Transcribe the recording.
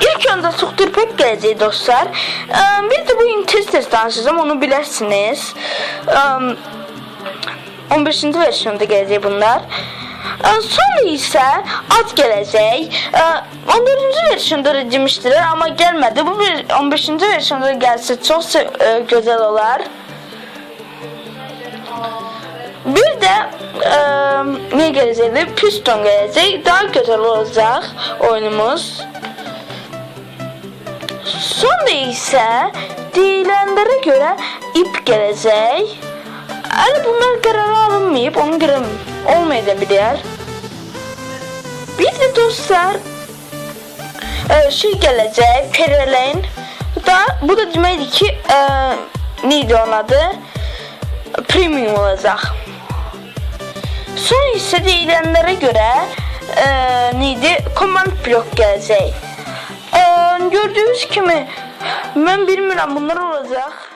İlk öncə Suxtur Pek gələcək dostlar. Bir də bu gün tez-tez onu bilərsiniz. Ə, 15-ci versiyonda gələcək bunlar. Sonra isə ad gələcək. Ə, 14-cü versiyonda da demişdilər, amma gəlmədi. Bu bir 15-ci versiyonda gəlsə çox gözəl olar. Bir də ə, nə gələcəkdi? Piston gələcək. Daha gözəl olacaq oyunumuz. Sonra isə deyilənlərə görə ip gələcək. Hələ bunlar qərara alınmayıb, onun görə olmaya da bilər. Bir də dostlar ə, şey gələcək, Perelen. Da bu da deməkdir ki, ə, neydi onun adı? Premium olacaq. Son isə deyilənlərə görə ə, neydi? Command blok gələcək. Ə, gördüyünüz kimi mən bilmirəm bunlar olacaq.